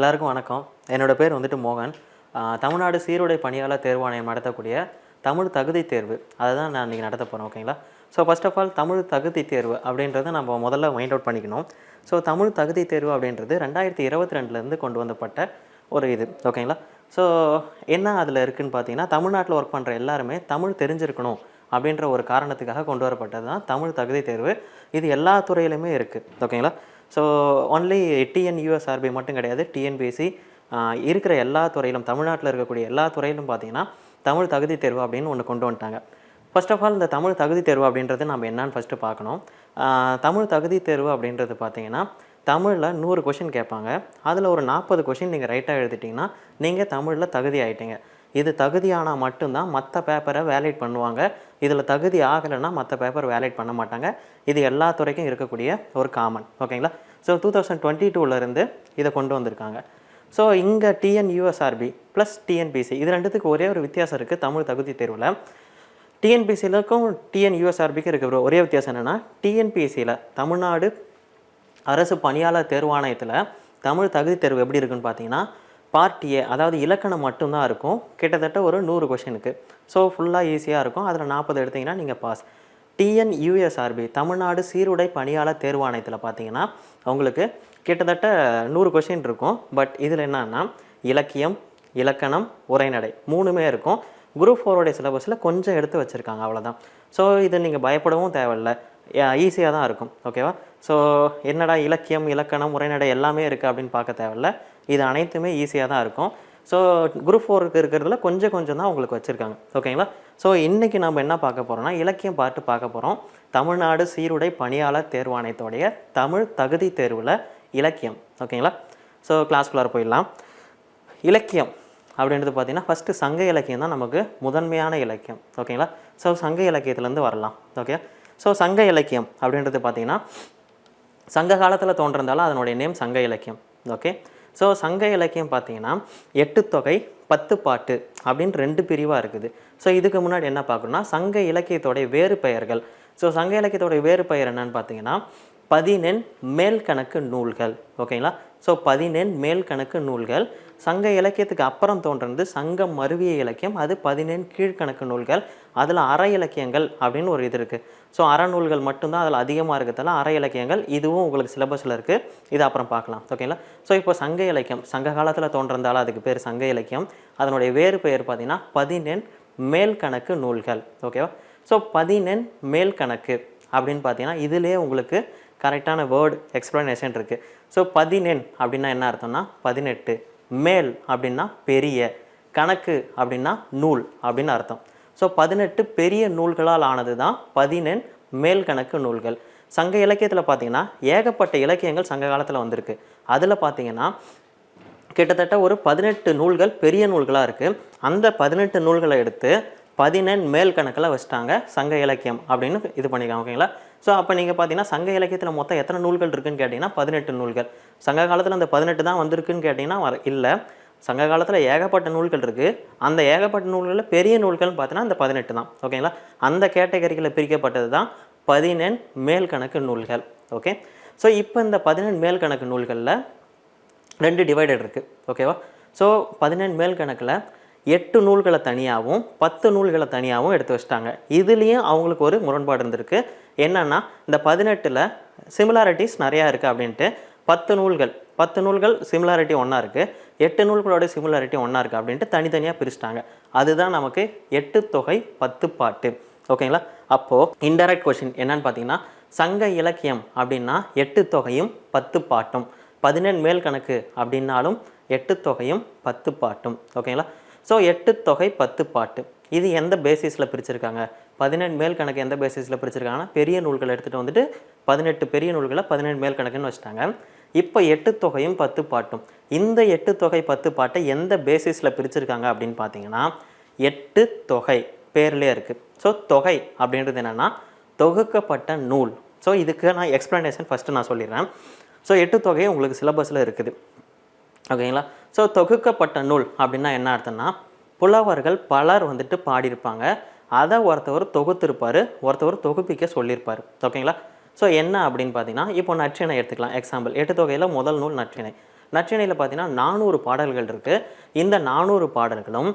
எல்லாருக்கும் வணக்கம். என்னோட பேர் வந்துட்டு மோகன். தமிழ்நாடு சீருடை பணியாளர் தேர்வாணையம் நடத்தக்கூடிய தமிழ் தகுதி தேர்வு. அதை தான் நான் இன்றைக்கி நடத்த போகிறேன் ஓகேங்களா so first of all Tamil தகுதி தேர்வு அப்படின்றத நம்ம முதல்ல மைண்ட் அவுட் பண்ணிக்கணும். ஸோ தமிழ் தகுதி தேர்வு அப்படின்றது ரெண்டாயிரத்தி இருபத்தி ரெண்டுலேருந்து கொண்டு வந்தப்பட்ட ஒரு இது ஓகேங்களா ஸோ என்ன அதில் இருக்குதுன்னு பார்த்தீங்கன்னா தமிழ்நாட்டில் ஒர்க் பண்ணுற எல்லாருமே தமிழ் தெரிஞ்சிருக்கணும் அப்படின்ற ஒரு காரணத்துக்காக கொண்டு வரப்பட்டது தான் தமிழ் தகுதி தேர்வு. இது எல்லா துறையிலுமே இருக்குது ஓகேங்களா ஸோ ஒன்லி டிஎன்யூஎஸ்ஆர்பி மட்டும் கிடையாது. டிஎன்பிஎஸ்சி இருக்கிற எல்லா துறையிலும் தமிழ்நாட்டில் இருக்கக்கூடிய எல்லா துறையிலும் பார்த்தீங்கன்னா தமிழ் தகுதி தேர்வு அப்படின்னு ஒன்று கொண்டு வந்துட்டாங்க. ஃபர்ஸ்ட் ஆஃப் ஆல் இந்த தமிழ் தகுதி தேர்வு அப்படின்றது நம்ம என்னன்னு ஃபஸ்ட்டு பார்க்கணும் தமிழ் தகுதி தேர்வு அப்படின்றது பார்த்தீங்கன்னா தமிழில் நூறு கொஷின் கேட்பாங்க. அதில் ஒரு நாற்பது கொஷின் நீங்கள் ரைட்டாக எழுதிட்டிங்கன்னா நீங்கள் தமிழில் தகுதி ஆகிட்டீங்க இது தகுதியானால் மட்டும்தான் மற்ற பேப்பரை வேலிட் பண்ணுவாங்க. இதில் தகுதி ஆகலைன்னா மற்ற பேப்பர் வேலிட் பண்ண மாட்டாங்க. இது எல்லா துறைக்கும் இருக்கக்கூடிய ஒரு காமன் ஓகேங்களா ஸோ டூ தௌசண்ட் டுவெண்ட்டி டூலேருந்து இதை கொண்டு வந்திருக்காங்க. ஸோ இங்கே டிஎன்யூஎஸ்ஆர்பி ப்ளஸ் டிஎன்பிசி இது ரெண்டுத்துக்கு ஒரே ஒரு வித்தியாசம் இருக்குது தமிழ் தகுதி தேர்வில். டிஎன்பிசியிலக்கும் டிஎன்யூஎஸ்ஆர்பிக்கும் இருக்கிற ஒரே வித்தியாசம் என்னென்னா டிஎன்பிசியில் தமிழ்நாடு அரசு பணியாளர் தேர்வாணையத்தில் தமிழ் தகுதி தேர்வு எப்படி இருக்குன்னு பார்த்தீங்கன்னா பார்ட் ஏ அதாவது இலக்கணம் மட்டும்தான் இருக்கும். கிட்டத்தட்ட ஒரு நூறு கொஷினுக்கு ஸோ ஃபுல்லாக ஈஸியாக இருக்கும். அதில் நாற்பது எடுத்திங்கன்னா நீங்கள் பாஸ் டிஎன் யூஎஸ்ஆர்பி தமிழ்நாடு சீருடை பணியாளர் தேர்வாணையத்தில் பார்த்தீங்கன்னா உங்களுக்கு கிட்டத்தட்ட நூறு கொஷின் இருக்கும். பட் இதில் என்னன்னா இலக்கியம் இலக்கணம் உரைநடை மூணுமே இருக்கும். குரூப் ஃபோரோடைய சிலபஸில் கொஞ்சம் எடுத்து வச்சுருக்காங்க அவ்வளோதான் ஸோ இது நீங்கள் பயப்படவும் தேவையில்ல. ஈஸியாக தான் இருக்கும். ஓகேவா ஸோ என்னடா இலக்கியம் இலக்கணம் உரைநடை எல்லாமே இருக்குது அப்படின்னு பார்க்க தேவையில்ல. இது அனைத்துமே ஈஸியாக தான் இருக்கும். ஸோ குரூப் ஃபோருக்கு இருக்கிறதுல கொஞ்சம் கொஞ்சம் தான் உங்களுக்கு வச்சுருக்காங்க. ஓகேங்களா ஸோ இன்றைக்கி நம்ம என்ன பார்க்க போகிறோம்னா இலக்கியம் பாட்டு பார்க்க போகிறோம் தமிழ்நாடு சீருடை பணியாளர் தேர்வாணையத்தோடைய தமிழ் தகுதி தேர்வில் இலக்கியம். ஓகேங்களா ஸோ கிளாஸ்குள்ளார போயிடலாம். இலக்கியம் அப்படின்றது பார்த்திங்கன்னா ஃபஸ்ட்டு சங்க இலக்கியம் தான் நமக்கு முதன்மையான இலக்கியம். ஓகேங்களா ஸோ சங்க இலக்கியத்துலேருந்து வரலாம். ஓகே ஸோ சங்க இலக்கியம் அப்படின்றது பார்த்திங்கன்னா சங்க காலத்தில் தோன்றிருந்தாலும் அதனுடைய நேம் சங்க இலக்கியம். ஓகே ஸோ சங்க இலக்கியம் பார்த்தீங்கன்னா எட்டு தொகை பத்து பாட்டு அப்படின்னு ரெண்டு பிரிவாக இருக்குது. ஸோ இதுக்கு முன்னாடி என்ன பார்க்கணும்னா சங்க இலக்கியத்தோடைய வேறு பெயர்கள். ஸோ சங்க இலக்கியத்தோடைய வேறு பெயர் என்னன்னு பார்த்தீங்கன்னா பதினெண் மேல் கணக்கு நூல்கள் ஓகேங்களா ஸோ பதினெண் மேல் கணக்கு நூல்கள் சங்க இலக்கியத்துக்கு அப்புறம் தோன்றது சங்கம் மருவிய இலக்கியம் அது பதினெண் கீழ்கணக்கு நூல்கள் அதில் அற இலக்கியங்கள் அப்படின்னு ஒரு இது இருக்குது ஸோ அறநூல்கள் மட்டும்தான் அதில் அதிகமாக இருக்கிறதால அற இலக்கியங்கள் இதுவும் உங்களுக்கு சிலபஸில் இருக்குது இது அப்புறம் பார்க்கலாம் ஓகேங்களா ஸோ இப்போ சங்க இலக்கியம் சங்க காலத்தில் தோன்றிருந்தாலும் அதுக்கு பேர் சங்க இலக்கியம். அதனுடைய வேறு பெயர் பார்த்திங்கன்னா பதினெண் மேல் கணக்கு நூல்கள் ஓகேவா ஸோ பதினெண் மேல் கணக்கு அப்படின்னு பார்த்தீங்கன்னா இதிலே உங்களுக்கு கரெக்டான வேர்டு எக்ஸ்ப்ளனேஷன் இருக்குது ஸோ பதினெண் அப்படின்னா என்ன அர்த்தம்னா பதினெட்டு. மேல் அப்படின்னா பெரிய. கணக்கு அப்படின்னா நூல் அப்படின்னு அர்த்தம். ஸோ பதினெட்டு பெரிய நூல்களால் ஆனது தான் பதினெண் மேல் கணக்கு நூல்கள். சங்க இலக்கியத்தில் பார்த்தீங்கன்னா ஏகப்பட்ட இலக்கியங்கள் சங்க காலத்தில் வந்திருக்கு. அதில் பார்த்தீங்கன்னா கிட்டத்தட்ட ஒரு பதினெட்டு நூல்கள் பெரிய நூல்களாக இருக்குது அந்த பதினெட்டு நூல்களை எடுத்து பதினெண் மேல் கணக்கில் வச்சுட்டாங்க சங்க இலக்கியம் அப்படின்னு இது பண்ணிக்கலாம் ஓகேங்களா? ஸோ அப்போ நீங்கள் பார்த்தீங்கன்னா சங்க இலக்கியத்தில் மொத்தம் எத்தனை நூல்கள் இருக்குன்னு கேட்டிங்கன்னா பதினெட்டு நூல்கள். சங்க காலத்தில் அந்த பதினெட்டு தான் வந்திருக்குன்னு கேட்டிங்கன்னா வர- இல்லை. சங்க காலத்தில் ஏகப்பட்ட நூல்கள் இருக்குது அந்த ஏகப்பட்ட நூல்களில் பெரிய நூல்கள்னு பார்த்தீங்கன்னா அந்த பதினெட்டு தான். ஓகேங்களா அந்த கேட்டகரியில் பிரிக்கப்பட்டது தான் பதினெண் மேல் கணக்கு நூல்கள். ஓகே ஸோ இப்போ இந்த பதினெண் மேல் கணக்கு நூல்களில் ரெண்டு டிவைடட் இருக்குது ஓகேவா ஸோ பதினெண் மேல் கணக்கில் எட்டு நூல்களை தனியாகவும் பத்து நூல்களை தனியாகவும் எடுத்து வச்சிட்டாங்க. இதுலேயும் அவங்களுக்கு ஒரு முரண்பாடு இருந்திருக்கு. என்னென்னா இந்த பதினெட்டில் சிமிலாரிட்டிஸ் நிறையா இருக்குது அப்படின்ட்டு பத்து நூல்கள் பத்து நூல்கள் சிமிலாரிட்டி ஒன்றா இருக்குது எட்டு நூல்களோட சிமிலாரிட்டி ஒன்றா இருக்குது அப்படின்ட்டு தனித்தனியாக பிரிச்சிட்டாங்க. அதுதான் நமக்கு எட்டு தொகை பத்து பாட்டு. ஓகேங்களா? அப்போது இன்டெரக்ட் கொஷின் என்னன்னு பார்த்தீங்கன்னா சங்க இலக்கியம் அப்படின்னா எட்டு தொகையும் பத்து பாட்டும். பதினெண் மேல் கணக்கு அப்படின்னாலும் எட்டு தொகையும் பத்து பாட்டும். ஓகேங்களா? ஸோ எட்டு தொகை பத்து பாட்டு. இது எந்த பேசிஸில் பிரிச்சிருக்காங்க? பதினெண்டு மேல் கணக்கு எந்த பேசிஸில் பிரிச்சிருக்காங்கன்னா பெரிய நூல்களை எடுத்துகிட்டு வந்துட்டு பதினெட்டு பெரிய நூல்களை பதினெண்டு மேல் கணக்குன்னு வச்சுட்டாங்க. இப்போ எட்டு தொகையும் பத்து பாட்டும். இந்த எட்டு தொகை பத்து பாட்டை எந்த பேசிஸில் பிரிச்சிருக்காங்க அப்படின்னு பார்த்தீங்கன்னா எட்டு தொகை பேர்லேயே இருக்குது ஸோ தொகை அப்படின்றது என்னென்னா தொகுக்கப்பட்ட நூல். ஸோ இதுக்கு நான் எக்ஸ்ப்ளனேஷன் ஃபஸ்ட்டு நான் சொல்லிடுறேன். ஸோ எட்டு தொகை உங்களுக்கு சிலபஸில் இருக்குது. ஓகேங்களா ஸோ தொகுக்கப்பட்ட நூல் அப்படின்னா என்ன அர்த்தம்னா புலவர்கள் பலர் வந்துட்டு பாடியிருப்பாங்க. அதை ஒருத்தவர் தொகுத்திருப்பார் ஒருத்தவர் தொகுப்பிக்க சொல்லியிருப்பார். ஓகேங்களா? ஸோ என்ன அப்படின்னு பார்த்தீங்கன்னா இப்போ நற்றினை எடுத்துக்கலாம். எக்ஸாம்பிள் எட்டு தொகையில் முதல் நூல் நற்றினை நற்றினையில் பார்த்தீங்கன்னா நானூறு பாடல்கள் இருக்குது இந்த நானூறு பாடல்களும்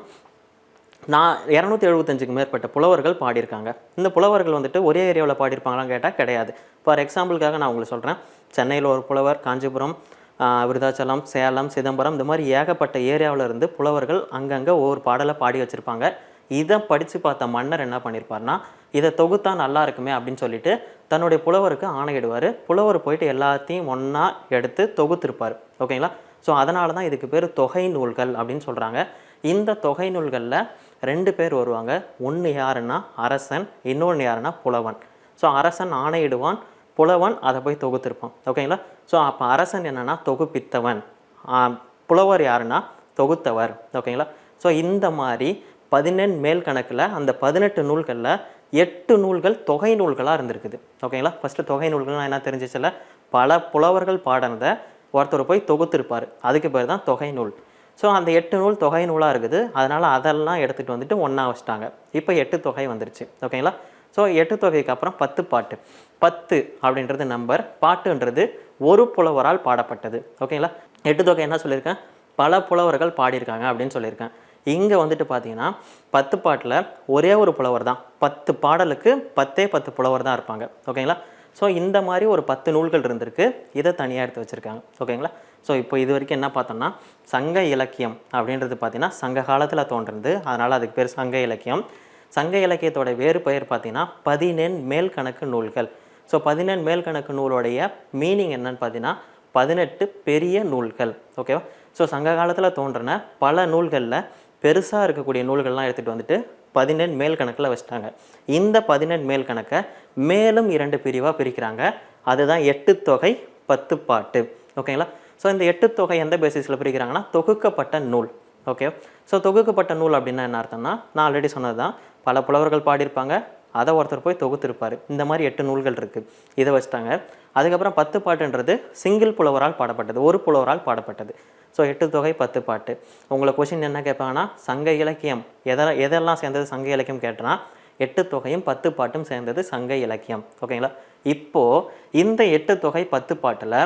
நான் இரநூத்தி எழுபத்தஞ்சுக்கு மேற்பட்ட புலவர்கள் பாடியிருக்காங்க. இந்த புலவர்கள் வந்துட்டு ஒரே ஏரியாவில் பாடியிருப்பாங்களான்னு கேட்டால் கிடையாது. ஃபார் எக்ஸாம்பிளுக்காக நான் உங்களுக்கு சொல்கிறேன் சென்னையில் ஒரு புலவர் காஞ்சிபுரம் விருதாச்சலம் சேலம் சிதம்பரம் இந்த மாதிரி ஏகப்பட்ட ஏரியாவில் இருந்து புலவர்கள் அங்கங்கே ஒவ்வொரு பாடலை பாடி வச்சுருப்பாங்க. இதை படித்து பார்த்த மன்னர் என்ன பண்ணியிருப்பார்னா இதை தொகுத்தா நல்லா இருக்குமே அப்படின்னு சொல்லிட்டு தன்னுடைய புலவருக்கு ஆணையிடுவார். புலவர் போயிட்டு எல்லாத்தையும் ஒன்றா எடுத்து தொகுத்திருப்பார். ஓகேங்களா? ஸோ அதனால தான் இதுக்கு பேர் தொகை நூல்கள் அப்படின்னு சொல்கிறாங்க இந்த தொகை நூல்களில் ரெண்டு பேர் வருவாங்க. ஒன்று யாருன்னா அரசன் இன்னொன்று யாருன்னா புலவன். ஸோ அரசன் ஆணையிடுவான் புலவன் அதை போய் தொகுத்திருப்பான். ஓகேங்களா? ஸோ அப்போ அரசன் என்னன்னா தொகுப்பித்தவன். புலவர் யாருன்னா தொகுத்தவர். ஓகேங்களா? ஸோ இந்த மாதிரி பதினெண் மேல் கணக்கில் அந்த பதினெட்டு நூல்களில் எட்டு நூல்கள் தொகை நூல்களாக இருந்திருக்குது. ஓகேங்களா ஃபஸ்ட்டு தொகை நூல்கள்லாம் என்ன தெரிஞ்சிச்சில்ல பல புலவர்கள் பாடினதை ஒருத்தர் போய் தொகுத்திருப்பார். அதுக்கு பேர் தான் தொகை நூல். ஸோ அந்த எட்டு நூல் தொகை நூலாக இருக்குது. அதனால் அதெல்லாம் எடுத்துகிட்டு வந்துட்டு ஒன்றா வச்சிட்டாங்க. இப்போ எட்டு தொகை வந்துருச்சு. ஓகேங்களா ஸோ எட்டு தொகைக்கு அப்புறம் பத்து பாட்டு. பத்து அப்படின்றது நம்பர் பாட்டுன்றது ஒரு புலவரால் பாடப்பட்டது. ஓகேங்களா எட்டு தொகை என்ன சொல்லியிருக்கேன்? பல புலவர்கள் பாடியிருக்காங்க அப்படின்னு சொல்லியிருக்கேன். இங்கே வந்துட்டு பார்த்தீங்கன்னா பத்து பாட்டில் ஒரே ஒரு புலவர் தான். பத்து பாடலுக்கு பத்தே பத்து புலவர் தான் இருப்பாங்க. ஓகேங்களா ஸோ இந்த மாதிரி ஒரு பத்து நூல்கள் இருந்திருக்கு. இதை தனியாக எடுத்து வச்சுருக்காங்க. ஓகேங்களா ஸோ இப்போ இது வரைக்கும் என்ன பார்த்தோம்னா சங்க இலக்கியம் அப்படின்றது பார்த்தீங்கன்னா சங்க காலத்தில் தோன்றுறது அதனால் அதுக்கு பேர் சங்க இலக்கியம். சங்க இலக்கியத்தோட வேறு பெயர் பார்த்தீங்கன்னா பதினெண் மேல் கணக்கு நூல்கள். ஸோ பதினெண் மேல் கணக்கு நூலோடைய மீனிங் என்னன்னு பார்த்தீங்கன்னா பதினெட்டு பெரிய நூல்கள். ஓகேவா ஸோ சங்க காலத்தில் தோன்றின பல நூல்களில் பெருசாக இருக்கக்கூடிய நூல்கள்லாம் எடுத்துகிட்டு வந்துட்டு பதினெண் மேல் கணக்கில் வச்சுட்டாங்க. இந்த பதினெண் மேல் கணக்கை மேலும் இரண்டு பிரிவாக பிரிக்கிறாங்க. அதுதான் எட்டு தொகை பத்து பாட்டு. ஓகேங்களா ஸோ இந்த எட்டு தொகை எந்த பேசிஸில் பிரிக்கிறாங்கன்னா தொகுக்கப்பட்ட நூல். ஓகே ஸோ தொகுக்கப்பட்ட நூல் அப்படின்னா என்ன அர்த்தம்னா நான் ஆல்ரெடி சொன்னது தான் பல புலவர்கள் பாடியிருப்பாங்க. அதை ஒருத்தர் போய் தொகுத்திருப்பார். இந்த மாதிரி எட்டு நூல்கள் இருக்குது இதை வச்சுட்டாங்க. அதுக்கப்புறம் பத்து பாட்டுன்றது சிங்கிள் புலவரால் பாடப்பட்டது. ஒரு புலவரால் பாடப்பட்டது. ஸோ எட்டு தொகை பத்து பாட்டு. உங்களை கொஷின் என்ன கேட்பாங்கன்னா சங்க இலக்கியம். எதெல்லாம் எதெல்லாம் சேர்ந்தது சங்க இலக்கியம் கேட்டனா எட்டு தொகையும் பத்து பாட்டும் சேர்ந்தது சங்க இலக்கியம். ஓகேங்களா இப்போது இந்த எட்டு தொகை பத்து பாட்டில்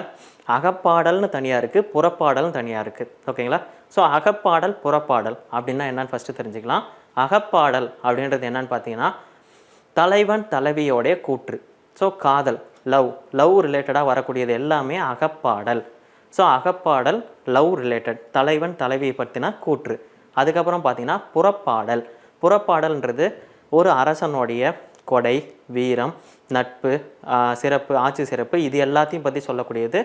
அகப்பாடல்னு தனியாக இருக்குது புறப்பாடல்னு தனியாக இருக்குது ஓகேங்களா ஸோ அகப்பாடல் புறப்பாடல் அப்படின்னா என்னன்னு ஃபஸ்ட்டு தெரிஞ்சுக்கலாம். அகப்பாடல் அப்படின்றது என்னன்னு பார்த்தீங்கன்னா தலைவன் தலைவியோடைய கூற்று. ஸோ காதல் லவ் லவ் ரிலேட்டடாக வரக்கூடியது எல்லாமே அகப்பாடல். ஸோ அகப்பாடல் லவ் ரிலேட்டட் தலைவன் தலைவியை பற்றின கூற்று. அதுக்கப்புறம் பார்த்தீங்கன்னா புறப்பாடல். புறப்பாடல்ன்றது ஒரு அரசனுடைய கொடை வீரம் நட்பு சிறப்பு ஆட்சி சிறப்பு இது எல்லாத்தையும் பற்றி சொல்லக்கூடியது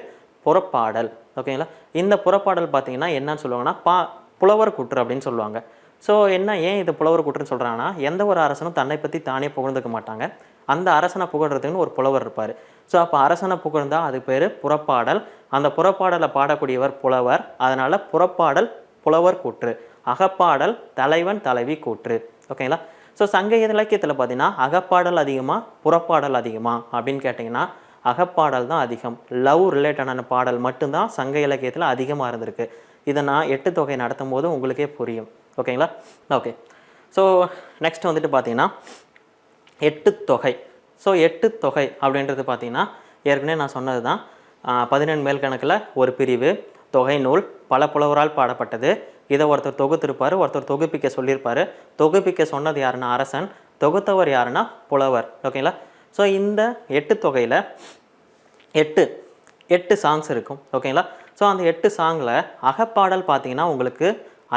புறப்பாடல். ஓகேங்களா இந்த புறப்பாடல் பார்த்தீங்கன்னா என்னன்னு சொல்லுவாங்கன்னா பா புலவர் கூற்று அப்படின்னு சொல்லுவாங்க. ஸோ என்ன ஏன் இது புலவர் கூற்றுன்னு சொல்கிறாங்கன்னா எந்த ஒரு அரசனும் தன்னை பற்றி தானே புகழ்ந்துக்க மாட்டாங்க. அந்த அரசனை புகழ்றதுக்குன்னு ஒரு புலவர் இருப்பார். ஸோ அப்போ அரசனை புகழ்ந்தால் அது பேர் புறப்பாடல். அந்த புறப்பாடலை பாடக்கூடியவர் புலவர். அதனால் புறப்பாடல் புலவர் கூற்று. அகப்பாடல் தலைவன் தலைவி கூற்று. ஓகேங்களா ஸோ சங்க இலக்கியத்தில் பார்த்தீங்கன்னா அகப்பாடல் அதிகமாக புறப்பாடல் அதிகமாக அப்படின்னு கேட்டிங்கன்னா அகப்பாடல் தான் அதிகம். லவ் ரிலேட்டடான பாடல் மட்டும்தான் சங்க இலக்கியத்தில் அதிகமாக இருந்திருக்கு. இதை நான் எட்டு தொகை நடத்தும் போது உங்களுக்கே புரியும். ஓகேங்களா? ஓகே. ஸோ நெக்ஸ்ட் வந்துட்டு பார்த்தீங்கன்னா எட்டு தொகை. ஸோ எட்டு தொகை அப்படின்றது பார்த்தீங்கன்னா ஏற்கனவே நான் சொன்னது தான் பதினெண் மேல் கணக்கில் ஒரு பிரிவு தொகை நூல் பல புலவரால் பாடப்பட்டது. இதை ஒருத்தர் தொகுத்திருப்பார் ஒருத்தர் தொகுப்பிக்க சொல்லியிருப்பார். தொகுப்பிக்க சொன்னது யாருன்னா அரசன். தொகுத்தவர் யாருன்னா புலவர். ஓகேங்களா? ஸோ இந்த எட்டு தொகையில் எட்டு எட்டு சாங்ஸ் இருக்கும். ஓகேங்களா? ஸோ அந்த எட்டு சாங்கில் அகப்பாடல் பார்த்தீங்கன்னா உங்களுக்கு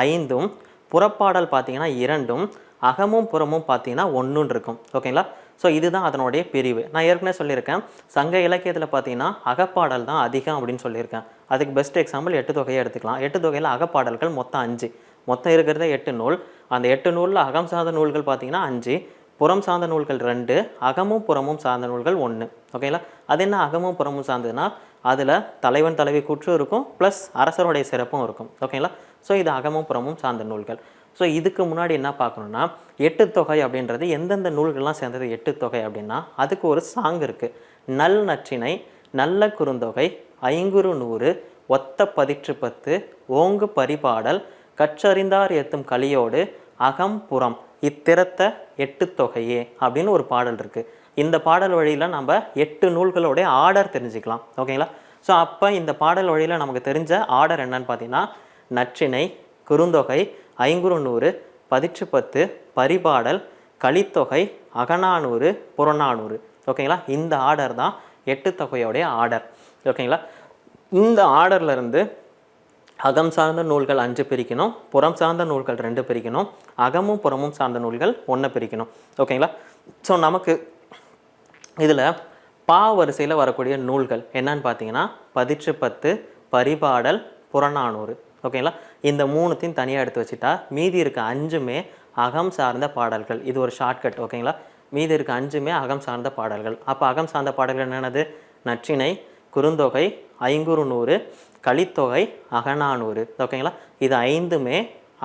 ஐந்தும் புறப்பாடல் பார்த்தீங்கன்னா இரண்டும் அகமும் புறமும் பார்த்தீங்கன்னா ஒன்றுன்னு இருக்கும். ஓகேங்களா? ஸோ இதுதான் அதனுடைய பிரிவு. நான் ஏற்கனவே சொல்லியிருக்கேன். சங்க இலக்கியத்தில் பார்த்தீங்கன்னா அகப்பாடல் தான் அதிகம் அப்படின்னு சொல்லியிருக்கேன். அதுக்கு பெஸ்ட் எக்ஸாம்பிள் எட்டு தொகையை எடுத்துக்கலாம். எட்டு தொகையில் அகப்பாடல்கள் மொத்தம் அஞ்சு. மொத்தம் இருக்கிறதே எட்டு நூல். அந்த எட்டு நூலில் அகம் சார்ந்த நூல்கள் பார்த்தீங்கன்னா அஞ்சு. புறம் சார்ந்த நூல்கள் ரெண்டு அகமும் புறமும் சார்ந்த நூல்கள் ஒன்று ஓகேங்களா அது என்ன அகமும் புறமும் சார்ந்ததுன்னா அதில் தலைவன் தலைவி கூற்றும் இருக்கும் ப்ளஸ் அரசருடைய சிறப்பும் இருக்கும். ஓகேங்களா ஸோ இது அகமும் புறமும் சார்ந்த நூல்கள். ஸோ இதுக்கு முன்னாடி என்ன பார்க்கணுன்னா எட்டு தொகை அப்படின்றது எந்தெந்த நூல்கள்லாம் சேர்ந்தது எட்டு தொகை அப்படின்னா அதுக்கு ஒரு சாங் இருக்குது நல் நற்றினை நல்ல குறுந்தொகை ஐங்குறு நூறு ஒத்த பதிற்று பத்து ஓங்கு பரிபாடல் கற்றறிந்தார் எத்தும் கலியோடு அகம் புறம் இத்திறத்த எட்டு தொகையே அப்படின்னு ஒரு பாடல் இருக்குது இந்த பாடல் வழியில் நம்ம எட்டு நூல்களுடைய ஆர்டர் தெரிஞ்சுக்கலாம். ஓகேங்களா? ஸோ அப்போ இந்த பாடல் வழியில் நமக்கு தெரிஞ்ச ஆர்டர் என்னன்னு பார்த்தீங்கன்னா நற்றிணை குறுந்தொகை ஐங்குறுநூறு பதிற்று பத்து பரிபாடல் கலித்தொகை அகநானூறு புறநானூறு. ஓகேங்களா? இந்த ஆர்டர் தான் எட்டு தொகையோடைய ஆர்டர். ஓகேங்களா? இந்த ஆர்டர்லேருந்து அகம் சார்ந்த நூல்கள் அஞ்சு பிரிக்கணும் புறம் சார்ந்த நூல்கள் ரெண்டு பிரிக்கணும் அகமும் புறமும் சார்ந்த நூல்கள் ஒன்று பிரிக்கணும். ஓகேங்களா ஸோ நமக்கு இதில் பா வரிசையில் வரக்கூடிய நூல்கள் என்னன்னு பார்த்தீங்கன்னா பதிற்று பத்து பரிபாடல் புறநானூறு. ஓகேங்களா இந்த மூணுத்தையும் தனியாக எடுத்து வச்சுட்டா மீதி இருக்க அஞ்சுமே அகம் சார்ந்த பாடல்கள். இது ஒரு ஷார்ட்கட் ஓகேங்களா மீதி இருக்க அஞ்சுமே அகம் சார்ந்த பாடல்கள். அப்போ அகம் சார்ந்த பாடல்கள் என்னென்னது நச்சினை குறுந்தொகை ஐங்குறு நூறு கலித்தொகை அகநானூறு. ஓகேங்களா? இது ஐந்துமே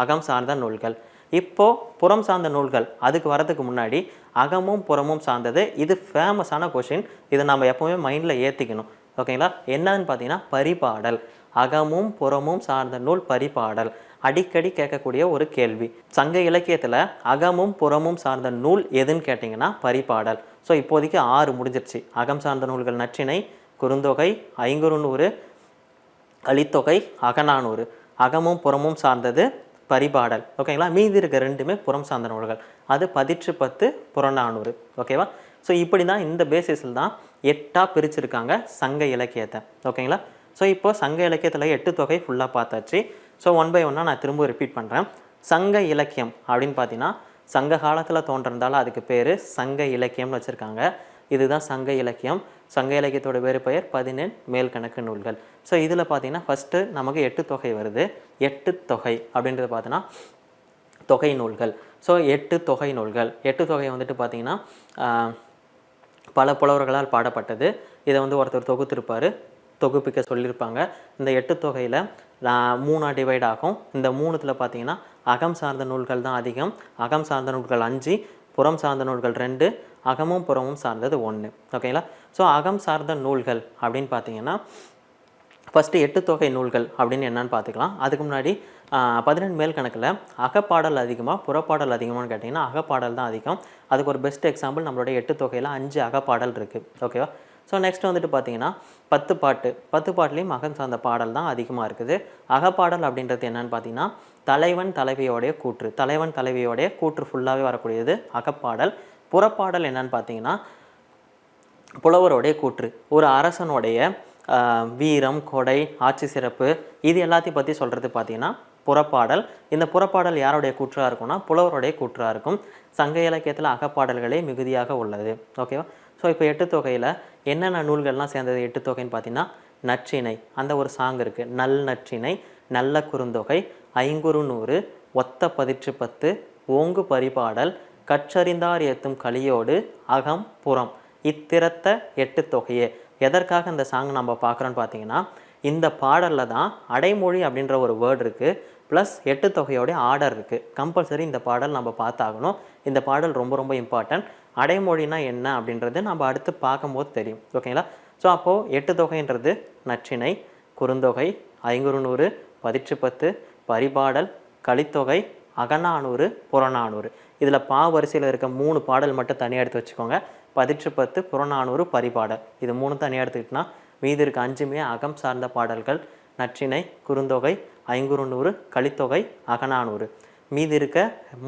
அகம் சார்ந்த நூல்கள். இப்போது புறம் சார்ந்த நூல்கள் அதுக்கு வரதுக்கு முன்னாடி அகமும் புறமும் சார்ந்தது. இது ஃபேமஸான கொஷின் இதை நம்ம எப்போவுமே மைண்டில் ஏற்றிக்கணும் ஓகேங்களா? என்னன்னு பார்த்தீங்கன்னா பரிபாடல். அகமும் புறமும் சார்ந்த நூல் பரிபாடல். அடிக்கடி கேட்கக்கூடிய ஒரு கேள்வி. சங்க இலக்கியத்தில் அகமும் புறமும் சார்ந்த நூல் எதுன்னு கேட்டிங்கன்னா பரிபாடல். ஸோ இப்போதைக்கு ஆறு முடிஞ்சிருச்சு. அகம் சார்ந்த நூல்கள் நற்றினை குறுந்தொகை ஐங்குறுநூறு கலித்தொகை அகநானூறு. அகமும் புறமும் சார்ந்தது பரிபாடல். ஓகேங்களா? மீதி இருக்க ரெண்டுமே புறம் சார்ந்த நூல்கள். அது பதிற்று பத்து புறநானூறு. ஓகேவா? ஸோ இப்படி தான் இந்த பேசிஸில் தான் எட்டாக பிரிச்சிருக்காங்க சங்க இலக்கியத்தை. ஓகேங்களா? ஸோ இப்போ சங்க இலக்கியத்தில் எட்டு தொகை ஃபுல்லாக பார்த்தாச்சு. ஸோ ஒன் பை ஒன்னாக நான் திரும்ப ரிப்பீட் பண்ணுறேன் சங்க இலக்கியம் அப்படின்னு பார்த்தீங்கன்னா சங்க காலத்தில் தோன்றிருந்தாலும் அதுக்கு பேர் சங்க இலக்கியம்னு வச்சுருக்காங்க. இதுதான் சங்க இலக்கியம். சங்க இலக்கியத்தோட வேறு பெயர் பதினெண் மேல்கணக்கு நூல்கள். ஸோ இதில் பார்த்தீங்கன்னா ஃபஸ்ட்டு நமக்கு எட்டு தொகை வருது. எட்டு தொகை அப்படின்றது பார்த்தீங்கன்னா தொகை நூல்கள். ஸோ எட்டு தொகை நூல்கள். எட்டு தொகை வந்துட்டு பார்த்தீங்கன்னா பல புலவர்களால் பாடப்பட்டது. இதை வந்து ஒருத்தர் தொகுத்திருப்பார். தொகுப்பிக்க சொல்லியிருப்பாங்க. இந்த எட்டு தொகையில் மூணாக டிவைட் ஆகும். இந்த மூணுத்தில் பார்த்தீங்கன்னா அகம் சார்ந்த நூல்கள் தான் அதிகம். அகம் சார்ந்த நூல்கள் அஞ்சு புறம் சார்ந்த நூல்கள் ரெண்டு அகமும் புறமும் சார்ந்தது ஒன்று ஓகேங்களா ஸோ அகம் சார்ந்த நூல்கள் அப்படின்னு பார்த்தீங்கன்னா ஃபஸ்ட்டு எட்டு தொகை நூல்கள் அப்படின்னு என்னன்னு பார்த்துக்கலாம் அதுக்கு முன்னாடி பதினெண்டு மேல் கணக்கில் அகப்பாடல் அதிகமாக புறப்பாடல் அதிகமானு கேட்டிங்கன்னா அகப்பாடல் தான் அதிகம். அதுக்கு ஒரு பெஸ்ட் எக்ஸாம்பிள் நம்மளுடைய எட்டு தொகையில் அஞ்சு அகப்பாடல் இருக்குது ஓகேவா ஸோ நெக்ஸ்ட் வந்துட்டு பார்த்தீங்கன்னா பத்து பாட்டு. பத்து பாட்டுலேயும் அகம் சார்ந்த பாடல் தான் அதிகமாக இருக்குது. அகப்பாடல் அப்படின்றது என்னன்னு பார்த்தீங்கன்னா தலைவன் தலைவியோடைய கூற்று. தலைவன் தலைவியோடைய கூற்று ஃபுல்லாகவே வரக்கூடியது அகப்பாடல். புறப்பாடல் என்னன்னு பார்த்தீங்கன்னா புலவருடைய கூற்று. ஒரு அரசனுடைய வீரம் கொடை ஆட்சி சிறப்பு இது எல்லாத்தையும் பற்றி சொல்கிறது பார்த்தீங்கன்னா புறப்பாடல். இந்த புறப்பாடல் யாருடைய கூற்றாக இருக்கும்னா புலவருடைய கூற்றாக இருக்கும். சங்க இலக்கியத்தில் அகப்பாடல்களே மிகுதியாக உள்ளது. ஓகேவா ஸோ இப்போ எட்டு தொகையில் என்னென்ன நூல்கள்லாம் சேர்ந்தது? எட்டு தொகைன்னு பார்த்தீங்கன்னா நற்றிணை. அந்த ஒரு சாங் இருக்குது நல் நற்றிணை நல்ல குறுந்தொகை ஐங்குறு நூறு ஒத்த பதிற்று பத்து ஓங்கு பரிபாடல் கற்றறிந்தார் ஏத்தும் கலியோடு அகம் புறம். இத்திரத்த எட்டு தொகையே. எதற்காக இந்த சாங் நம்ம பார்க்குறோன்னு பார்த்தீங்கன்னா இந்த பாடலில் தான் அடைமொழி அப்படின்ற ஒரு வேர்டு இருக்குது ப்ளஸ் எட்டு தொகையோடைய ஆர்டர் இருக்குது கம்பல்சரி இந்த பாடல் நம்ம பார்த்தாகணும். இந்த பாடல் ரொம்ப ரொம்ப இம்பார்ட்டன்ட் அடைமொழினா என்ன அப்படின்றது நம்ம அடுத்து பார்க்கும்போது தெரியும். ஓகேங்களா ஸோ அப்போது எட்டு தொகைன்றது நற்றிணை குறுந்தொகை ஐங்குறுநூறு பதிற்று பத்து பரிபாடல் கலித்தொகை அகநானூறு புறநானூறு. இதில் பா வரிசையில் இருக்க மூணு பாடல் மட்டும் தனியாக எடுத்து வச்சுக்கோங்க. பதிற்று பத்து புறநானூறு பரிபாடல். இது மூணு தனியாக எடுத்துக்கிட்டோன்னா மீதி இருக்க அஞ்சுமே அகம் சார்ந்த பாடல்கள். நற்றினை குறுந்தொகை ஐங்குறுநூறு கலித்தொகை அகநானூறு. மீதி இருக்க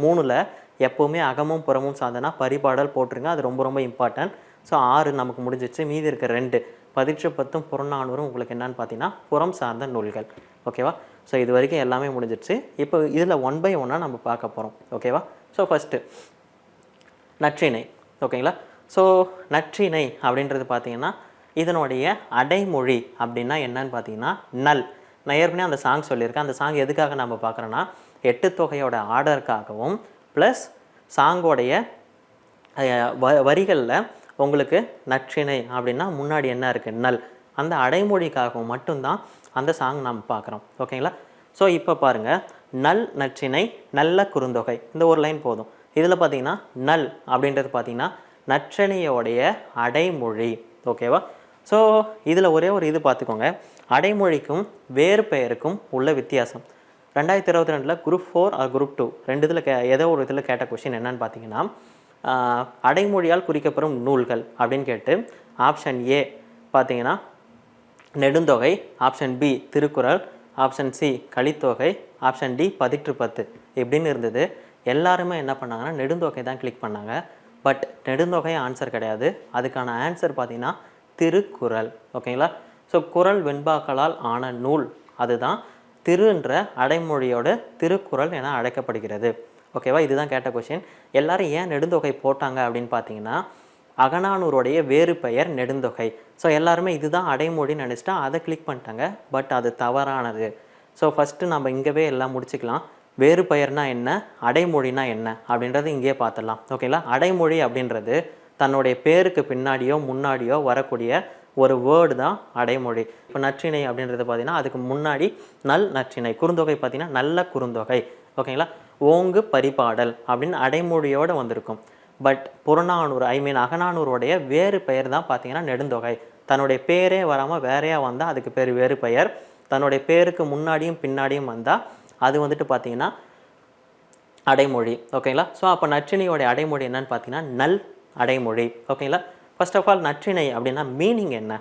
மூணில் எப்போவுமே அகமும் புறமும் சார்ந்தனா பரிபாடல் போட்டுருங்க. அது ரொம்ப ரொம்ப இம்பார்ட்டன்ட் ஸோ ஆறு நமக்கு முடிஞ்சிச்சு மீதி இருக்க ரெண்டு பதிற்று பத்தும் புறநானூறும் உங்களுக்கு என்னன்னு பார்த்தீங்கன்னா புறம் சார்ந்த நூல்கள். ஓகேவா ஸோ இது வரைக்கும் எல்லாமே முடிஞ்சிடுச்சு இப்போ இதில் ஒன் பை ஒன்னாக நம்ம பார்க்க போகிறோம் ஓகேவா ஸோ ஃபஸ்ட்டு நற்றிணை. ஓகேங்களா ஸோ நற்றிணை அப்படின்றது பார்த்தீங்கன்னா இதனுடைய அடைமொழி அப்படின்னா என்னன்னு பார்த்தீங்கன்னா நல். நான் ஏற்கனவே அந்த சாங் சொல்லியிருக்கேன். அந்த சாங் எதுக்காக நம்ம பார்க்குறோன்னா எட்டு தொகையோட ஆர்டருக்காகவும் ப்ளஸ் சாங்கோடைய வ வரிகளில் உங்களுக்கு நற்றிணை அப்படின்னா முன்னாடி என்ன இருக்குது நல். அந்த அடைமொழிக்காகவும் மட்டும்தான் அந்த சாங் நம்ம பார்க்குறோம். ஓகேங்களா ஸோ இப்போ பாருங்கள் நல் நற்றினை நல்ல குறுந்தொகை. இந்த ஒரு லைன் போதும். இதில் பார்த்தீங்கன்னா நல் அப்படின்றது பார்த்தீங்கன்னா நற்றினையோடைய அடைமொழி. ஓகேவா ஸோ இதில் ஒரே ஒரு இது பார்த்துக்கோங்க அடைமொழிக்கும் வேறு பெயருக்கும் உள்ள வித்தியாசம். ரெண்டாயிரத்தி இருபத்தி ரெண்டில் group four or group two ரெண்டு இதில் கே ஏதோ ஒரு இதில் கேட்ட கொஷின் என்னன்னு பார்த்தீங்கன்னா அடைமொழியால் குறிக்கப்படும் நூல்கள் அப்படின்னு கேட்டு ஆப்ஷன் ஏ பார்த்தீங்கன்னா Nedunthogai option B Thirukkural option C கலித்தொகை. ஆப்ஷன் டி பதிற்று பத்து இப்படின்னு இருந்தது. எல்லாருமே என்ன பண்ணாங்கன்னா நெடுந்தொகை தான் கிளிக் பண்ணாங்க. பட் நெடுந்தொகை ஆன்சர் கிடையாது. அதுக்கான ஆன்சர் பார்த்தீங்கன்னா திருக்குறள். ஓகேங்களா ஸோ குறள் வெண்பாக்களால் ஆன நூல். அதுதான் திருன்ற அடைமொழியோட திருக்குறள் என அழைக்கப்படுகிறது. ஓகேவா இதுதான் கேட்ட கொஷின் எல்லாரும் ஏன் நெடுந்தொகை போட்டாங்க அப்படின்னு பார்த்தீங்கன்னா அகனானூருடைய வேறு பெயர் நெடுந்தொகை. ஸோ எல்லாருமே இதுதான் அடைமொழின்னு நினச்சிட்டா அதை கிளிக் பண்ணிட்டாங்க. பட் அது தவறானது. ஸோ ஃபஸ்ட்டு நம்ம இங்கேவே எல்லாம் முடிச்சுக்கலாம். வேறு பெயர்னா என்ன? அடைமொழினா என்ன? அப்படின்றது இங்கேயே பார்த்துடலாம். ஓகேங்களா அடைமொழி அப்படின்றது தன்னுடைய பேருக்கு பின்னாடியோ முன்னாடியோ வரக்கூடிய ஒரு வேர்டு தான் அடைமொழி. இப்போ நற்றிணை அப்படின்றது பார்த்தீங்கன்னா அதுக்கு முன்னாடி நல் நற்றிணை. குறுந்தொகை பார்த்தீங்கன்னா நல்ல குறுந்தொகை. ஓகேங்களா ஓங்கு பரிபாடல் அப்படின்னு அடைமொழியோடு வந்திருக்கும். பட் புறநானூறு ஐ மீன் அகநானூருடைய வேறு பெயர் தான் பார்த்தீங்கன்னா நெடுந்தொகை. தன்னுடைய பேரே வராமல் வேறையாக வந்தால் அதுக்கு பேர் வேறு பெயர். தன்னுடைய பேருக்கு முன்னாடியும் பின்னாடியும் வந்தால் அது வந்துட்டு பார்த்தீங்கன்னா அடைமொழி. ஓகேங்களா ஸோ அப்போ நற்றினையோடைய அடைமொழி என்னன்னு பார்த்தீங்கன்னா நல் அடைமொழி. ஓகேங்களா ஃபர்ஸ்ட் ஆஃப் ஆல் நற்றிணை அப்படின்னா மீனிங் என்ன?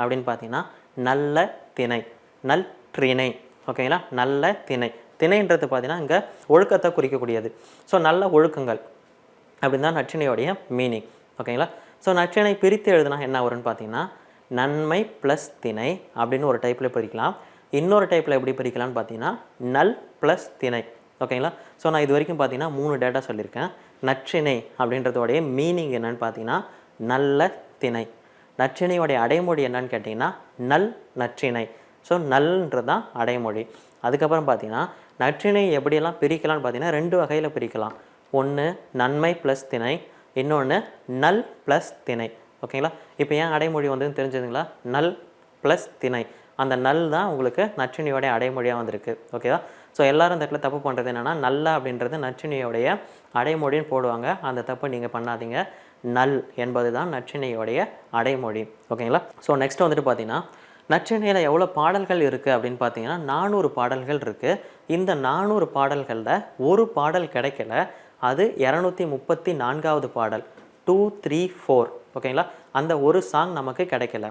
அப்படின்னு பார்த்தீங்கன்னா நல்ல திணை. நல் திணை ஓகேங்களா நல்ல திணை. திணைன்றது பார்த்தீங்கன்னா இங்கே ஒழுக்கத்தை குறிக்கக்கூடியது. ஸோ நல்ல ஒழுக்கங்கள். அப்படின்னு தான் மீனிங் ஓகேங்களா ஸோ நற்றினை பிரித்து எழுதுனா என்ன வரும்னு பார்த்தீங்கன்னா நன்மை ப்ளஸ் திணை அப்படின்னு ஒரு டைப்பில் பிரிக்கலாம். இன்னொரு டைப்பில் எப்படி பிரிக்கலாம்னு பார்த்தீங்கன்னா நல் ப்ளஸ் திணை. ஓகேங்களா ஸோ நான் இது வரைக்கும் பார்த்தீங்கன்னா மூணு டேட்டா சொல்லியிருக்கேன். நற்றிணை அப்படின்றதோடைய மீனிங் என்னன்னு பார்த்தீங்கன்னா நல்ல திணை. நற்றிணையோடைய அடைமொழி என்னன்னு கேட்டிங்கன்னா நல் நற்றிணை ஸோ நல்ன்றது தான் அடைமொழி. அதுக்கப்புறம் பார்த்தீங்கன்னா நற்றிணை எப்படியெல்லாம் பிரிக்கலாம்னு பார்த்தீங்கன்னா ரெண்டு வகையில் பிரிக்கலாம். ஒன்று நன்மை ப்ளஸ் திணை இன்னொன்று நல் ப்ளஸ் திணை. ஓகேங்களா இப்போ ஏன் அடைமொழி வந்ததுன்னு தெரிஞ்சதுங்களா? நல் ப்ளஸ் திணை. அந்த நல் தான் உங்களுக்கு நச்சினியோடைய அடைமொழியாக வந்திருக்கு. ஓகேவா ஸோ எல்லாரும் இந்த இடத்துல தப்பு பண்ணுறது என்னென்னா நல்ல அப்படின்றது நச்சினியோடைய அடைமொழின்னு போடுவாங்க. அந்த தப்பு நீங்கள் பண்ணாதீங்க. நல் என்பது தான் நற்றினியோடைய அடைமொழி ஓகேங்களா ஸோ நெக்ஸ்ட் வந்துட்டு பார்த்தீங்கன்னா நச்சினையில் எவ்வளோ பாடல்கள் இருக்குது அப்படின்னு பார்த்தீங்கன்னா நானூறு பாடல்கள் இருக்குது இந்த நானூறு பாடல்களில் ஒரு பாடல் கிடைக்கல. அது இரநூத்தி முப்பத்தி நான்காவது பாடல் டூ த்ரீ ஃபோர் ஓகேங்களா அந்த ஒரு சாங் நமக்கு கிடைக்கல.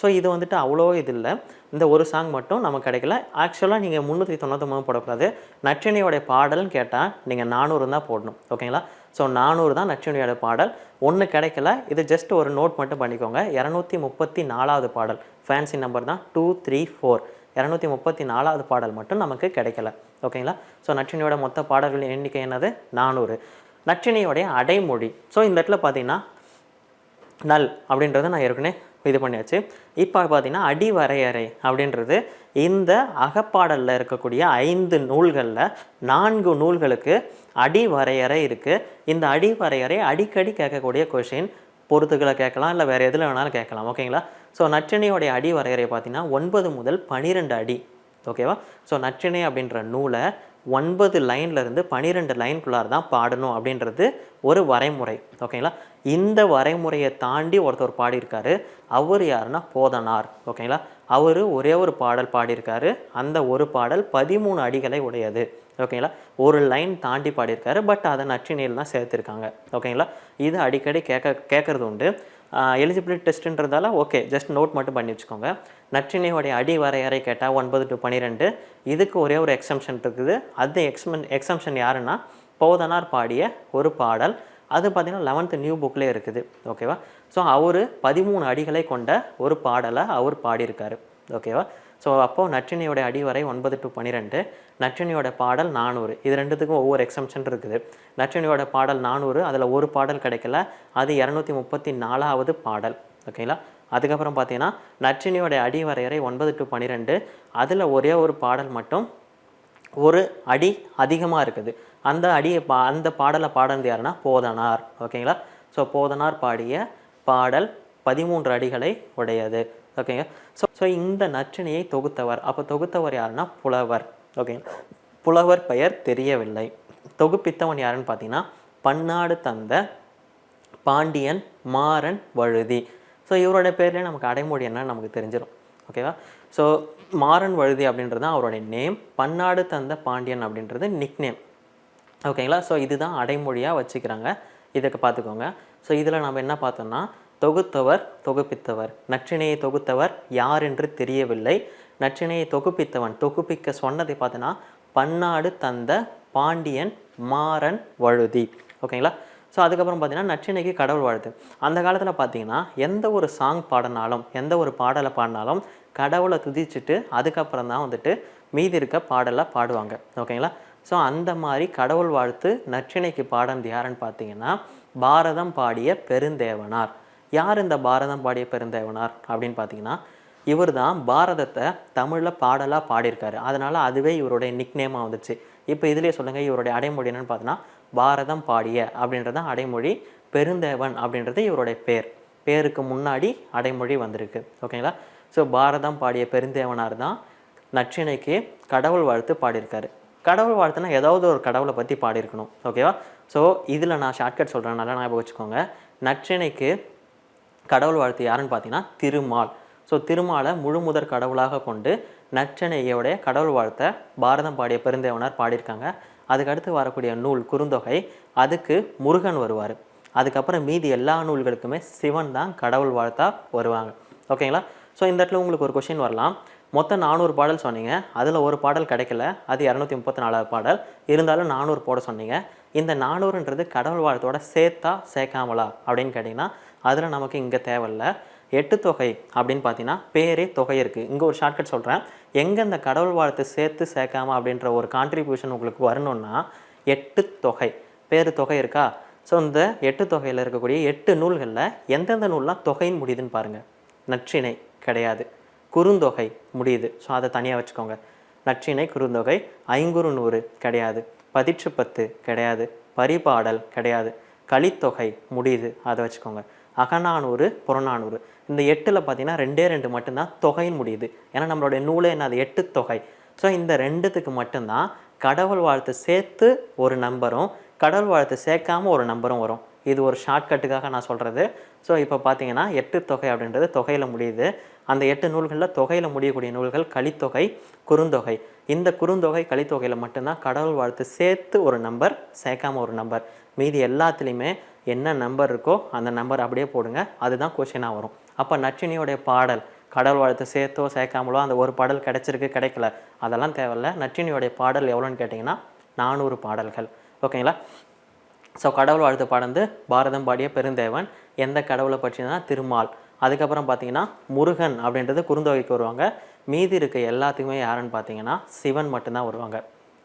ஸோ இது வந்துட்டு அவ்வளோ இது இல்லை. இந்த ஒரு சாங் மட்டும் நமக்கு கிடைக்கல. ஆக்சுவலாக நீங்கள் முந்நூற்றி தொண்ணூத்தொம்பது போடக்கூடாது. நற்றினியோடைய பாடல்னு கேட்டால் நீங்கள் நானூறு தான் போடணும். ஓகேங்களா ஸோ நானூறு தான் நற்றினியோட பாடல். ஒன்று கிடைக்கல. இது ஜஸ்ட் ஒரு நோட் மட்டும் பண்ணிக்கோங்க. இரநூத்தி முப்பத்தி நாலாவது பாடல். ஃபேன்சி நம்பர் தான் டூ த்ரீ ஃபோர் இரநூத்தி முப்பத்தி நாலாவது பாடல் மட்டும் நமக்கு கிடைக்கல. ஓகேங்களா? ஸோ நற்றினியோட மொத்த பாடல்களின் எண்ணிக்கை என்னது? நானூறு. நற்றினியோடைய அடைமொழி. ஸோ இந்த இடத்துல பார்த்தீங்கன்னா நல் அப்படின்றத நான் ஏற்கனவே இது பண்ணியாச்சு. இப்போ பார்த்தீங்கன்னா அடிவரையறை அப்படின்றது இந்த அகப்பாடலில் இருக்கக்கூடிய ஐந்து நூல்களில் நான்கு நூல்களுக்கு அடிவரையறை இருக்குது இந்த அடிவரையறை அடிக்கடி கேட்கக்கூடிய கொஷின் பொறுத்துக்களை கேட்கலாம் இல்லை வேறு எதில் வேணாலும் கேட்கலாம். ஓகேங்களா? ஸோ நற்றினியோடைய அடி வரையறை பார்த்தீங்கன்னா ஒன்பது முதல் பனிரெண்டு அடி. ஓகேவா? ஸோ நச்சினை அப்படின்ற நூலை ஒன்பது லைன்லேருந்து பன்னிரெண்டு லைன்குள்ளார தான் பாடணும் அப்படின்றது ஒரு வரைமுறை. ஓகேங்களா? இந்த வரைமுறையை தாண்டி ஒருத்தர் பாடியிருக்காரு. அவர் யாருன்னா போதனார். ஓகேங்களா? அவர் ஒரே ஒரு பாடல் பாடியிருக்காரு. அந்த ஒரு பாடல் பதிமூணு அடிகளை உடையது. ஓகேங்களா? ஒரு லைன் தாண்டி பாடியிருக்காரு. பட் அதை நற்றிணையில் தான் சேர்த்துருக்காங்க. ஓகேங்களா? இது அடிக்கடி கேட்க கேட்குறது உண்டு. எலிஜிபிலிட்டி டெஸ்ட்டுன்றதால ஓகே ஜஸ்ட் நோட் மட்டும் பண்ணி வச்சுக்கோங்க. நற்றினையோடைய அடி வரையறை கேட்டால் ஒன்பது டு பன்னிரெண்டு இதுக்கு ஒரே ஒரு எக்ஸம்ஷன் இருக்குது. அது எக்ஸ்மன் எக்ஸம்ஷன் யாருன்னா போதனார் பாடிய ஒரு பாடல். அது பார்த்திங்கன்னா லெவன்த்து நியூ புக்லேயே இருக்குது. ஓகேவா ஸோ அவர் பதிமூணு அடிகளை கொண்ட ஒரு பாடலை அவர் பாடியிருக்காரு. ஓகேவா ஸோ அப்போது நற்றினியோட அடிவரை ஒன்பது டு பன்னிரெண்டு நற்றினியோட பாடல் நானூறு. இது ரெண்டுத்துக்கும் ஒவ்வொரு எக்ஸம்ஷன் இருக்குது. நற்றினியோட பாடல் நானூறு அதில் ஒரு பாடல் கிடைக்கல. அது இரநூத்தி முப்பத்தி நாலாவது பாடல். ஓகேங்களா அதுக்கப்புறம் பார்த்தீங்கன்னா நற்றினியோட அடிவரையறை ஒன்பது டு பன்னிரெண்டு அதில் ஒரே ஒரு பாடல் மட்டும் ஒரு அடி அதிகமாக இருக்குது. அந்த அடியை பா அந்த பாடலை பாடினது யாருன்னா? போதனார். ஓகேங்களா ஸோ போதனார் பாடிய பாடல் பதிமூன்று அடிகளை உடையது. ஓகேங்க ஸோ ஸோ இந்த நற்றினையை தொகுத்தவர். அப்போ தொகுத்தவர் யாருன்னா? புலவர். ஓகே புலவர் பெயர் தெரியவில்லை. தொகுப்பித்தவன் யாருன்னு பார்த்தீங்கன்னா பன்னாடு தந்த பாண்டியன் மாறன் வழுதி. ஸோ இவரோட பேர்லேயே நமக்கு அடைமொழி என்னன்னு நமக்கு தெரிஞ்சிடும் ஓகேவா ஸோ மாறன் வழுதி அப்படின்றது தான் அவருடைய நேம் பன்னாடு தந்த பாண்டியன் அப்படின்றது நிக் நேம் ஓகேங்களா ஸோ இதுதான் அடைமொழியாக வச்சுக்கிறாங்க. இதுக்கு பார்த்துக்கோங்க ஸோ இதில் நம்ம என்ன பார்த்தோம்னா தொகுத்தவர் தொகுப்பித்தவர். நற்றினையை தொகுத்தவர் யார் என்று தெரியவில்லை. நற்றினையை தொகுப்பித்தவன் தொகுப்பிக்க சொன்னதை பார்த்தீங்கன்னா பன்னாடு தந்த பாண்டியன் மாறன் வழுதி. ஓகேங்களா? ஸோ அதுக்கப்புறம் பார்த்தீங்கன்னா நற்றினைக்கு கடவுள் வாழ்த்து. அந்த காலத்தில் பார்த்தீங்கன்னா எந்த ஒரு சாங் பாடினாலும் எந்த ஒரு பாடலை பாடினாலும் கடவுளை துதிச்சுட்டு அதுக்கப்புறம் தான் வந்துட்டு மீதி இருக்க பாடலை பாடுவாங்க. ஓகேங்களா? ஸோ அந்த மாதிரி கடவுள் வாழ்த்து நற்றினைக்கு பாடினது யாருன்னு பார்த்தீங்கன்னா பாரதம் பாடிய பெருந்தேவனார். யார் இந்த பாரதம் பாடிய பெருந்தேவனார் அப்படின்னு பார்த்தீங்கன்னா இவர் தான் பாரதத்தை தமிழில் பாடலாக பாடியிருக்காரு. அதனால் அதுவே இவருடைய நிக்நேமாக வந்துச்சு. இப்போ இதுலேயே சொல்லுங்கள் இவருடைய அடைமொழி என்னன்னு பார்த்தீங்கன்னா பாரதம் பாடிய அப்படின்றது தான் அடைமொழி பெருந்தேவன் அப்படின்றது இவருடைய பேர். பேருக்கு முன்னாடி அடைமொழி வந்திருக்கு. ஓகேங்களா? ஸோ பாரதம் பாடிய பெருந்தேவனார் தான் நற்றினைக்கு கடவுள் வாழ்த்து பாடியிருக்காரு. கடவுள் வாழ்த்துனா ஏதாவது ஒரு கடவுளை பற்றி பாடியிருக்கணும். ஓகேவா? ஸோ இதில் நான் ஷார்ட்கட் சொல்கிறேன் நல்லா ஞாபகம் வச்சுக்கோங்க. நற்றினைக்கு கடவுள் வாழ்த்து யாருன்னு பார்த்தீங்கன்னா திருமால். ஸோ திருமாலை முழு முதற் கடவுளாக கொண்டு நச்சனையோடைய கடவுள் வாழ்த்தை பாரதம் பாடிய பெருந்தேவனார் பாடியிருக்காங்க. அதுக்கடுத்து வரக்கூடிய நூல் குறுந்தொகை அதுக்கு முருகன் வருவார். அதுக்கப்புறம் மீதி எல்லா நூல்களுக்குமே சிவன் தான் கடவுள் வாழ்த்தா வருவாங்க. ஓகேங்களா? ஸோ இந்த இடத்துல உங்களுக்கு ஒரு கொஷின் வரலாம். மொத்தம் நானூறு பாடல் சொன்னீங்க. அதில் ஒரு பாடல் கிடைக்கல. அது இரநூத்தி முப்பத்தி நாலாவது பாடல். இருந்தாலும் நானூறு போட சொன்னீங்க. இந்த நானூறுன்றது கடவுள் வாழ்த்தோட சேர்த்தா சேர்க்காமலா? அப்படின்னு கேட்டிங்கன்னா அதில் நமக்கு இங்கே தேவையில்ல. எட்டு தொகை அப்படின்னு பார்த்தீங்கன்னா பேரே தொகை இருக்குது இங்கே ஒரு ஷார்ட்கட் சொல்கிறேன் எங்கே இந்த கடவுள் வாழ்த்து சேர்த்து சேர்க்காம அப்படின்ற ஒரு கான்ட்ரிபியூஷன் உங்களுக்கு வரணும்னா எட்டு தொகை. பேர் தொகை இருக்கா? ஸோ இந்த எட்டு தொகையில் இருக்கக்கூடிய எட்டு நூல்களில் எந்தெந்த நூல்லாம் தொகைன்னு முடியுதுன்னு பாருங்கள் நற்றிணை கிடையாது. குறுந்தொகை முடியுது. ஸோ அதை தனியாக வச்சுக்கோங்க. நற்றிணை குறுந்தொகை ஐங்குறு நூறு கிடையாது. பதிற்று பத்து கிடையாது. பரிபாடல் கிடையாது. கலித்தொகை முடியுது. அதை வச்சுக்கோங்க. அகநானூறு புறநானூறு. இந்த எட்டில் பார்த்தீங்கன்னா ரெண்டே ரெண்டு மட்டும்தான் தொகைன்னு முடியுது. ஏன்னா நம்மளுடைய நூலே என்ன? அது எட்டு தொகை. ஸோ இந்த ரெண்டுத்துக்கு மட்டும்தான் கடவுள் வாழ்த்து சேர்த்து ஒரு நம்பரும் கடவுள் வாழ்த்து சேர்க்காம ஒரு நம்பரும் வரும். இது ஒரு ஷார்ட்கட்டுக்காக நான் சொல்கிறது ஸோ இப்போ பார்த்தீங்கன்னா எட்டு தொகை அப்படின்றது தொகையில் முடியுது. அந்த எட்டு நூல்களில் தொகையில் முடியக்கூடிய நூல்கள் கலித்தொகை குறுந்தொகை. இந்த குறுந்தொகை கலித்தொகையில் மட்டும்தான் கடவுள் வாழ்த்து சேர்த்து ஒரு நம்பர் சேர்க்காம ஒரு நம்பர். மீதி எல்லாத்துலேயுமே என்ன நம்பர் இருக்கோ அந்த நம்பர் அப்படியே போடுங்க. அதுதான் கொஷினாக வரும். அப்போ நச்சினியோடைய பாடல் கடவுள் வாழ்த்து சேர்த்தோ சேர்க்காமலோ அந்த ஒரு பாடல் கிடைச்சிருக்கு கிடைக்கல. அதெல்லாம் தேவையில்ல. நச்சினியோடைய பாடல் எவ்வளோன்னு கேட்டிங்கன்னா நானூறு பாடல்கள். ஓகேங்களா ஸோ கடவுள் வாழ்த்து பாடந்து பாரதம் பாடிய பெருந்தேவன் எந்த கடவுளை பற்றினா திருமால். அதுக்கப்புறம் பார்த்தீங்கன்னா முருகன் அப்படின்றது குறுந்தொகைக்கு வருவாங்க. மீதி இருக்க எல்லாத்துக்குமே யாருன்னு பார்த்தீங்கன்னா சிவன் மட்டும்தான் வருவாங்க.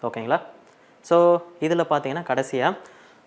ஓகேங்களா ஸோ இதில் பார்த்தீங்கன்னா கடைசியாக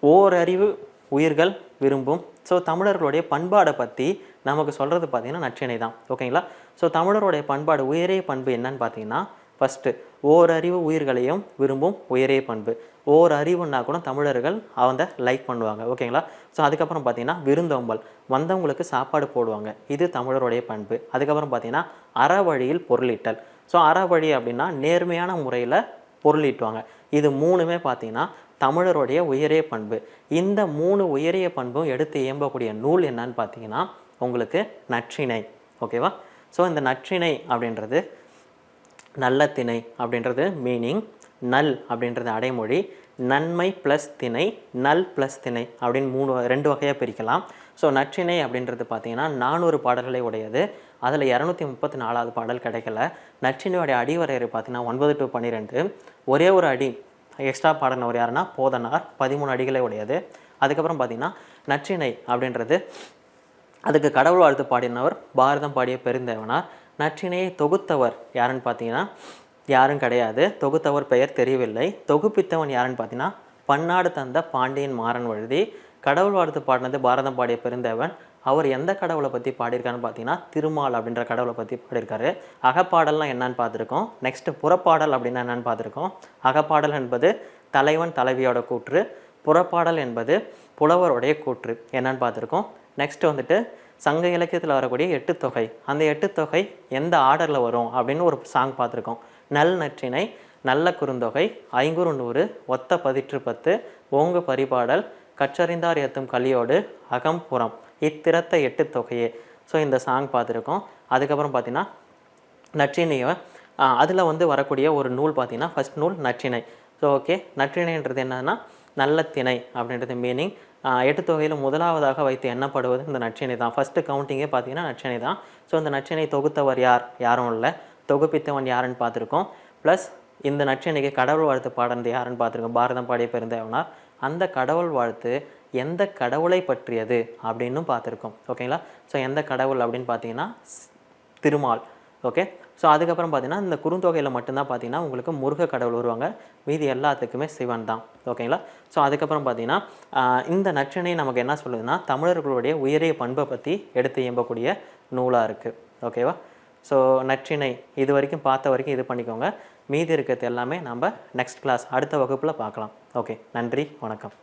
ஓரறிவு உயிர்கள் விரும்பும். ஸோ தமிழர்களுடைய பண்பாடை பற்றி நமக்கு சொல்கிறது பார்த்தீங்கன்னா நற்றினை தான். ஓகேங்களா ஸோ தமிழருடைய பண்பாடு உயரிய பண்பு என்னன்னு பார்த்தீங்கன்னா ஃபஸ்ட்டு ஓரறிவு உயிர்களையும் விரும்பும் உயரிய பண்பு. ஓர் அறிவுன்னா கூட தமிழர்கள் அவங்க லைக் பண்ணுவாங்க. ஓகேங்களா ஸோ அதுக்கப்புறம் பார்த்தீங்கன்னா விருந்தோம்பல். வந்தவங்களுக்கு சாப்பாடு போடுவாங்க. இது தமிழருடைய பண்பு. அதுக்கப்புறம் பார்த்தீங்கன்னா அறவழியில் பொருளீட்டல். ஸோ அறவழி அப்படின்னா நேர்மையான முறையில் பொருளீட்டுவாங்க. இது மூணுமே பார்த்தீங்கன்னா தமிழருடைய உயரிய பண்பு. இந்த மூணு உயரிய பண்பும் எடுத்து இயம்பக்கூடிய நூல் என்னன்னு பார்த்தீங்கன்னா உங்களுக்கு நற்றிணை. ஓகேவா? ஸோ இந்த நற்றிணை அப்படின்றது நல்ல திணை அப்படின்றது மீனிங் நல் அப்படின்றது அடைமொழி நன்மை ப்ளஸ் திணை நல் ப்ளஸ் திணை அப்படின்னு மூணு ரெண்டு வகையாக பிரிக்கலாம். ஸோ நற்றிணை அப்படின்றது பார்த்திங்கன்னா நானூறு பாடல்களை உடையது. அதில் இரநூத்தி முப்பத்தி நாலாவது பாடல் கிடைக்கல. நற்றினையோடைய அடிவரையறை பார்த்தீங்கன்னா ஒன்பது டு பன்னிரெண்டு. ஒரே ஒரு அடி எக்ஸ்ட்ரா பாடினவர் யாருன்னா போதனார் பதிமூணு அடிகளை உடையது. அதுக்கப்புறம் பார்த்திங்கன்னா நற்றிணை அப்படின்றது. அதுக்கு கடவுள் வாழ்த்து பாடினவர் பாரதம் பாடிய பெருந்தேவனார். நற்றினையை தொகுத்தவர் யாருன்னு பார்த்தீங்கன்னா யாரும் கிடையாது. தொகுத்தவர் பெயர் தெரியவில்லை. தொகுப்பித்தவன் யாருன்னு பார்த்தீங்கன்னா பன்னாடு தந்த பாண்டியன் மாறன் வழுதி. கடவுள் வாழ்த்து பாடினது பாரதம் பாடிய பெருந்தேவன். அவர் எந்த கடவுளை பற்றி பாடியிருக்காருன்னு பார்த்தீங்கன்னா திருமால் அப்படின்ற கடவுளை பற்றி பாடியிருக்காரு. அகப்பாடல்லாம் என்னன்னு பார்த்துருக்கோம். நெக்ஸ்ட்டு புறப்பாடல் அப்படின்னா என்னன்னு பார்த்துருக்கோம். அகப்பாடல் என்பது தலைவன் தலைவியோட கூற்று. புறப்பாடல் என்பது புலவருடைய கூற்று. என்னன்னு பார்த்துருக்கோம். நெக்ஸ்ட்டு வந்துட்டு சங்க இலக்கியத்தில் வரக்கூடிய எட்டு தொகை. அந்த எட்டு தொகை எந்த ஆர்டரில் வரும் அப்படின்னு ஒரு சாங் பார்த்துருக்கோம். நல் நற்றினை நல்ல குறுந்தொகை ஐங்குறு நூறு ஒத்த பதிற்று பத்து ஓங்கு பரிபாடல் கற்றறிந்தார் ஏத்தும் கலியோடு அகம்புறம். இத்திரத்த எட்டு தொகையே. ஸோ இந்த சாங் பார்த்துருக்கோம். அதுக்கப்புறம் பார்த்தீங்கன்னா நற்றினையை அதில் வந்து வரக்கூடிய ஒரு நூல் பார்த்திங்கன்னா ஃபர்ஸ்ட் நூல் நற்றினை. ஸோ ஓகே நற்றிணைன்றது என்னன்னா நல்ல திணை அப்படின்றது மீனிங் எட்டு தொகையில் முதலாவதாக வைத்து எண்ணப்படுவது இந்த நற்றினை தான். ஃபஸ்ட்டு கவுண்டிங்கே பார்த்தீங்கன்னா நற்றினை தான். ஸோ இந்த நற்றினை தொகுத்தவர் யார்? யாரும் இல்லை. தொகுப்பித்தவன் யாருன்னு பார்த்துருக்கோம். ப்ளஸ் இந்த நற்றினைக்கு கடவுள் வாழ்த்து பாடுறது யாருன்னு பார்த்துருக்கோம். பாரதம் பாடிய பெருந்தேவனார். அந்த கடவுள் வாழ்த்து எந்த கடவுளை பற்றியது அப்படின்னும் பார்த்துருக்கோம். ஓகேங்களா ஸோ எந்த கடவுள் அப்படின்னு பார்த்தீங்கன்னா திருமால். ஓகே ஸோ அதுக்கப்புறம் பார்த்தீங்கன்னா இந்த குறுந்தொகையில் மட்டும்தான் பார்த்தீங்கன்னா உங்களுக்கு முருக கடவுள் வருவாங்க. மீதி எல்லாத்துக்குமே சிவன் தான். ஓகேங்களா ஸோ அதுக்கப்புறம் பார்த்தீங்கன்னா இந்த நற்றிணை நமக்கு என்ன சொல்லுதுன்னா தமிழர்களுடைய உயரிய பண்பை பற்றி எடுத்து இயம்பக்கூடிய நூலாக இருக்குது ஓகேவா ஸோ நற்றினை இது வரைக்கும் பார்த்த வரைக்கும் இது பண்ணிக்கோங்க. மீதி இருக்கிறது எல்லாமே நம்ம நெக்ஸ்ட் கிளாஸ் அடுத்த வகுப்பில் பார்க்கலாம். ஓகே நன்றி வணக்கம்.